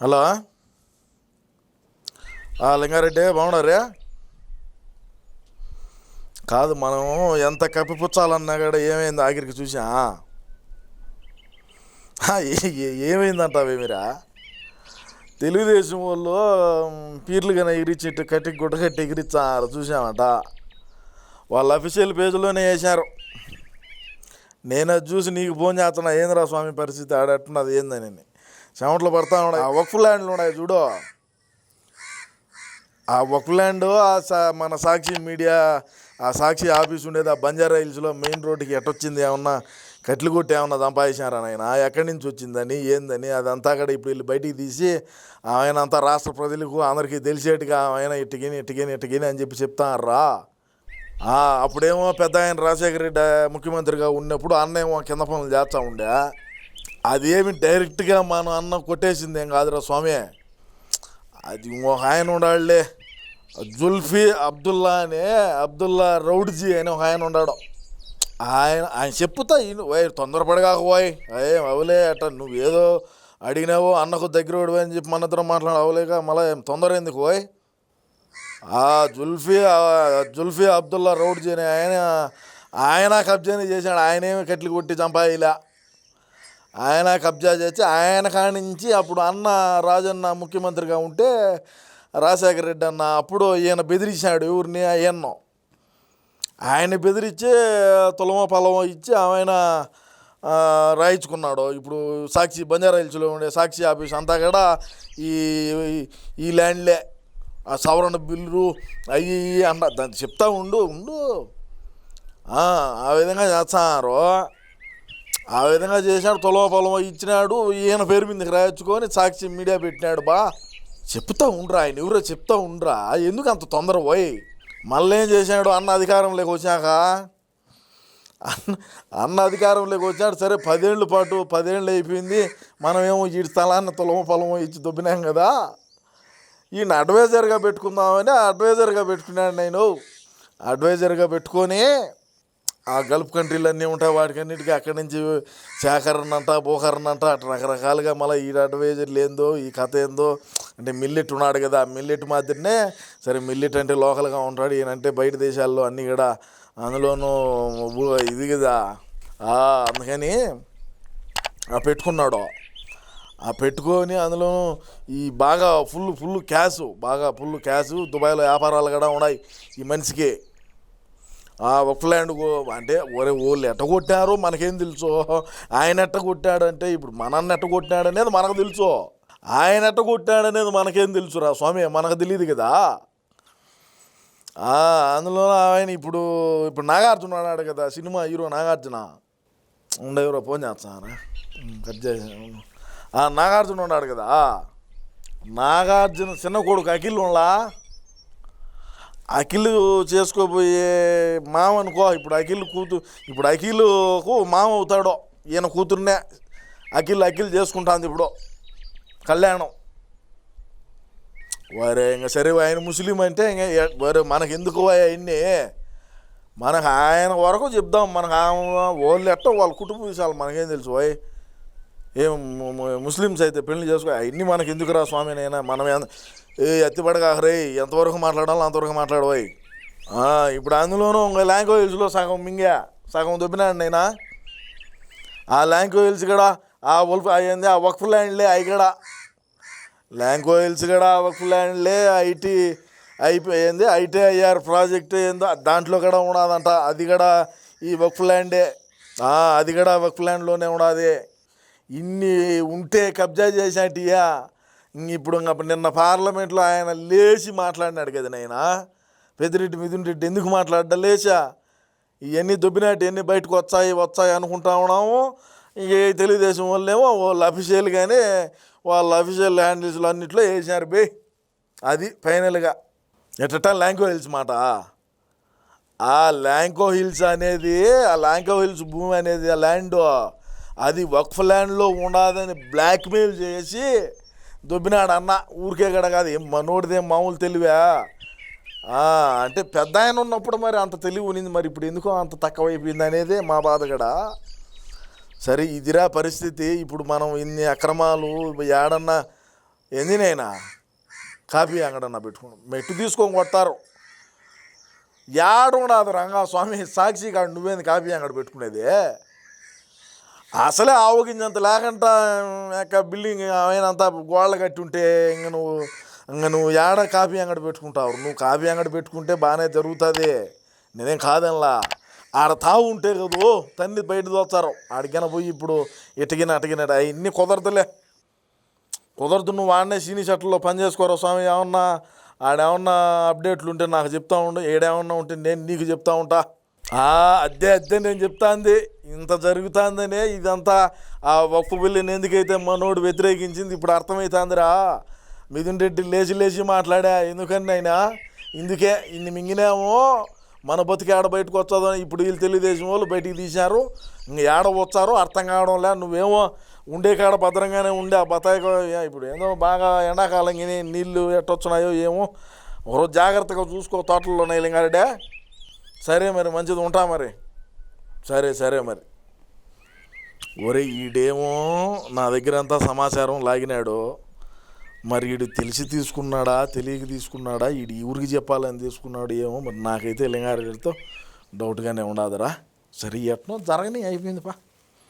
Hello. ఆ, లింగారెడ్డి బాగున్నారే కాదు మనం ఎంత కప్పిపుచ్చాలన్నా కూడా ఏమైంది? ఆఖరికి చూసా ఏమైందంటావే మీరా? తెలుగుదేశం వాళ్ళు మ్, పీర్లు కానీ ఎగిరిచ్చిట్టు కట్టి గుడ్డ కట్టి ఎగిరిచ్చారు చూసామంట వాళ్ళ అఫీషియల్ పేజీలోనే వేశారు. నేను అది చూసి నీకు ఫోన్ చేస్తున్నా ఏంద్రా స్వామి పరిస్థితి? ఆడట్టున్నది ఏందని. చెమట్లు పడతా ఉన్నాయి ఆ వక్ఫ్ ల్యాండ్లు ఉన్నాయి చూడు. ఆ వక్ఫ్ ల్యాండ్ ఆ సా- మన సాక్షి మీడియా ఆ సాక్షి ఆఫీస్ ఉండేది ఆ బంజారా హిల్స్లో మెయిన్ రోడ్డుకి ఎట్టొచ్చింది ఏమన్నా కట్లు కొట్టి ఏమన్నా సంపాదించారా ఆయన ఎక్కడి నుంచి వచ్చిందని ఏందని అదంతా కూడా ఇప్పుడు వెళ్ళి బయటికి తీసి ఆయన అంతా రాష్ట్ర ప్రజలకు అందరికీ తెలిసేట్టుగా ఆయన ఇట్టుగిని ఇట్టుగిని ఇట్టుగిని అని చెప్పి చెప్తారా అప్పుడేమో పెద్ద ఆయన రాజశేఖర రెడ్డి ముఖ్యమంత్రిగా ఉన్నప్పుడు అన్న ఏమో కింద పనులు చేస్తూ ఉండే. అదేమి డైరెక్ట్గా మనం అన్న కొట్టేసింది ఏం కాదురా స్వామి. అది ఒక ఆయన ఉండాడులే. జుల్ఫీ అబ్దుల్లా అనే అబ్దుల్లా రౌడ్జీ అని ఒక ఆయన ఉన్నాడు ఆయన ఆయన చెప్పుతా వై తొందరపడగాక తొందరపడగా పోయ్ అయ్యే అవలే అట్ట నువ్వేదో అడిగినావో అన్నకు దగ్గర అని చెప్పి మన ఇద్దరం మాట్లాడ అవలేక మళ్ళీ తొందర ఎందుకు పోయి ఆ జుల్ఫీ జుల్ఫీ అబ్దుల్లా రౌడ్జీ అని ఆయన ఆయన కబ్జాని చేశాడు. ఆయనేమి కట్లు కొట్టి చంపాయిలా. ఆయన కబ్జా చేసి ఆయన కానించి నుంచి అప్పుడు అన్న రాజన్న ముఖ్యమంత్రిగా ఉంటే రాజశేఖర రెడ్డి అన్న అప్పుడు ఈయన బెదిరించాడు ఎవరిని ఈయన్నో. ఆయన బెదిరించి తులమ పొలమో ఇచ్చి ఆయన రాయించుకున్నాడు. ఇప్పుడు సాక్షి బంజారా హిల్స్లో ఉండే సాక్షి ఆఫీస్ అంతా కూడా ఈ ఈ ల్యాండ్లే. ఆ సవరణ బిల్లు అయ్యి అన్న దాన్ని చెప్తా ఉండు ఉండు. ఆ, ఆ విధంగా చేస్తున్నారు ఆ విధంగా చేశాడు తొలవ ఇచ్చినాడు ఈయన పేరు మీదకి రాయించుకొని సాక్షి మీడియా పెట్టినాడు బా. చెప్తా ఉండ్రా ఆయన ఎవరో చెప్తా ఉండ్రా. ఎందుకు అంత తొందర పోయి? మళ్ళీ ఏం చేశాడు? అన్న అధికారంలోకి వచ్చాక అన్న అన్న అధికారంలోకి వచ్చాడు సరే పదేళ్ళ పాటు పదేళ్ళు అయిపోయింది. మనమేమో ఈ స్థలాన్ని తులమ పొలమో ఇచ్చి దొబ్బినాం కదా. ఈయన అడ్వైజర్గా పెట్టుకుందామని అడ్వైజర్గా పెట్టుకున్నాడు నేను. అడ్వైజర్గా పెట్టుకొని ఆ గల్ఫ్ కంట్రీలు అన్నీ ఉంటాయి వాటికన్నిటికీ అక్కడి నుంచి సేకరణ అంట బోకరణ అంట అటు రకరకాలుగా మళ్ళీ ఈ అడ్వైజర్లు ఏందో ఈ కథ ఏందో అంటే మిల్లెట్ ఉన్నాడు కదా మిల్లెట్ మాదిరినే సరే మిల్లెట్ అంటే లోకల్గా ఉంటాడు ఈయనంటే బయట దేశాల్లో అన్నీ కూడా అందులోనూ ఇది కదా. అందుకని ఆ పెట్టుకున్నాడు. ఆ పెట్టుకొని అందులో ఈ బాగా ఫుల్ ఫుల్ క్యాష్ బాగా ఫుల్ క్యాష్ దుబాయ్లో వ్యాపారాలు కూడా ఉన్నాయి ఈ మనిషికి. ఒక ల్యాండ్ అంటే ఒరే వాళ్ళు ఎట్ట కొట్టారో మనకేం తెలుసు? ఆయన ఎట్ట కొట్టాడంటే ఇప్పుడు మనల్ని ఎట్ట కొట్టాడు మనకు తెలుసు. ఆయన ఎట్ట కొట్టాడనేది మనకేం తెలుసురా స్వామి? మనకు తెలియదు కదా. అందులో ఆయన ఇప్పుడు ఇప్పుడు నాగార్జున ఉన్నాడు కదా సినిమా హీరో నాగార్జున. ఉండేవరో ఫోన్ చేస్తాను కట్ చేసాను నాగార్జున ఉన్నాడు కదా. నాగార్జున చిన్న కొడుకు అఖిల్ ఉండా? అఖిల్ చేసుకోబోయే మామ అనుకో ఇప్పుడు అఖిల్ కూతు ఇప్పుడు అఖిల్కు మామ అవుతాడో ఈయన కూతుర్నే అఖిల్ అఖిల్ చేసుకుంటాంది ఇప్పుడు. కళ్యాణం. వరే ఇంకా సరే ఆయన ముస్లిం అంటే ఇంకా ఏ- వరే మనకు ఎందుకు అవన్నీ మనకు ఆయన వరకు చెప్దాం మనకు ఆ- వాళ్ళు ఎట్ట వాళ్ళ కుటుంబ విషయాలు మనకేం తెలుసు ఏం ముస్లిమ్స్ అయితే పెళ్ళి చేసుకో అన్నీ మనకి ఎందుకురా స్వామి నైనా? మనం ఏ ఎత్తిపడగారే ఎంతవరకు మాట్లాడాలో అంతవరకు మాట్లాడవాయి ఇప్పుడు అందులోనూ ఇంకా లాంగ్వేజ్లో సగం మింగా సగం దొబ్బినాడు నైనా? ఆ లాంగ్వేజ్ కూడా ఆ ఉల్ఫ్ అయ్యింది ఆ వక్ఫ్ ల్యాండ్లే అవి కూడా లాంగ్వేజ్ కూడా వక్ఫ్ ల్యాండ్లే ఐటీ అయిపోయింది ఐటీఐఆర్ ప్రాజెక్ట్ ఏందో దాంట్లో కూడా ఉన్నదంట అది కూడా ఈ వక్ఫ్ ల్యాండే. అది కూడా వక్ఫ్ ల్యాండ్లోనే ఉన్నది. ఇన్ని ఉంటే కబ్జా చేశాటియా? ఇప్పుడు నిన్న పార్లమెంట్లో ఆయన లేచి మాట్లాడినాడు కదా నాయన. పెద్దిరెడ్డి మిథున్ రెడ్డి ఎందుకు మాట్లాడ్డా లేచా? ఇవన్నీ దొబ్బినట్టు ఎన్ని బయటకు వచ్చాయి వచ్చాయి అనుకుంటా ఉన్నాము. ఇక ఈ తెలుగుదేశం వాళ్ళేమో వాళ్ళ అఫీషియల్గానే వాళ్ళ అఫీషియల్ హ్యాండిల్స్లో అన్నింటిలో వేసినారు బే. అది ఫైనల్గా. ఎట్ట ల్యాంకో హిల్స్ మాట? ఆ ల్యాంకో హిల్స్ అనేది ఆ ల్యాంకో హిల్స్ భూమి అనేది ఆ ల్యాండ్ అది వక్ఫ్ ల్యాండ్లో ఉండదని బ్లాక్మెయిల్ చేసి దొబ్బినాడు అన్న. ఊరికే గడ కాదు. ఏం మనోడిదేం మామూలు తెలివా? అంటే పెద్ద ఆయన ఉన్నప్పుడు మరి అంత తెలివి ఉన్నింది. మరి ఇప్పుడు ఎందుకో అంత తక్కువైపోయింది అనేది మా బాధ కూడా సరే ఇదిరా పరిస్థితి. ఇప్పుడు మనం ఇన్ని అక్రమాలు ఏడన్నా ఎందునైనా కాఫీ కాపీ అంగడన్న పెట్టుకున్నాం. మెట్టు తీసుకొని కొడతారు. ఉండదు రంగా స్వామి సాక్షి కాడు నువ్వేంది కాపీ అంగడ పెట్టుకునేది? అసలే ఆవగింజంత లేకుండా యొక్క బిల్డింగ్ ఆయనంతా గోడలు కట్టి ఉంటే ఇంక నువ్వు ఇంక నువ్వు ఏడ కాఫీ అంగడి పెట్టుకుంటావు? నువ్వు కాఫీ అంగడి పెట్టుకుంటే బాగానే జరుగుతుంది. నేనేం కాదనలా? ఆడ తావు ఉంటే కదూ తన్ని బయట దోస్తారు. ఆడికైనా పోయి ఇప్పుడు ఇటగిన అటగినట అవన్నీ కుదరదులే. కుదరదు నువ్వు వాడినే సీని షర్ట్లో పని చేసుకోరా స్వామి ఏమన్నా ఆడేమన్నా అప్డేట్లు ఉంటే నాకు చెప్తా ఉండు ఏడేమన్నా ఉంటే నేను నీకు చెప్తా ఉంటా. అద్దే అద్దే నేను చెప్తాంది. ఇంత జరుగుతుందనే ఇదంతా ఆ ఒక్క బిల్లుని ఎందుకైతే మనోడు వ్యతిరేకించింది ఇప్పుడు అర్థమవుతుందిరా మిథున్ రెడ్డి లేచి లేచి మాట్లాడా ఎందుకని అయినా ఇందుకే ఇన్ని మింగినామో మన బతికి ఆడ బయటకు వచ్చాదో ఇప్పుడు వీళ్ళు తెలుగుదేశం వాళ్ళు బయటికి తీశారు. ఇంక ఏడ వచ్చారో అర్థం కావడంలే నువ్వేమో ఉండే కాడ భద్రంగానే ఉండే ఆ బతాయి ఇప్పుడు ఏదో బాగా ఎండాకాలం గిని నీళ్ళు ఎట్టొచ్చినాయో ఏమో. ఒకరోజు జాగ్రత్తగా చూసుకో తోటల్లో నైలింగారెడ్డే. సరే మరి మంచిది ఉంటా మరి. సరే సరే మరి. ఒరే ఈడేమో నా దగ్గర అంతా సమాచారం లాగినాడు. మరి ఈడు తెలిసి తీసుకున్నాడా తెలియక తీసుకున్నాడా ఈడు ఊరికి చెప్పాలని తీసుకున్నాడు ఏమో మరి నాకైతే లింగారెడ్డితో డౌట్గానే ఉండదురా. సరే ఎట్నో జరగని అయిపోయింది పా.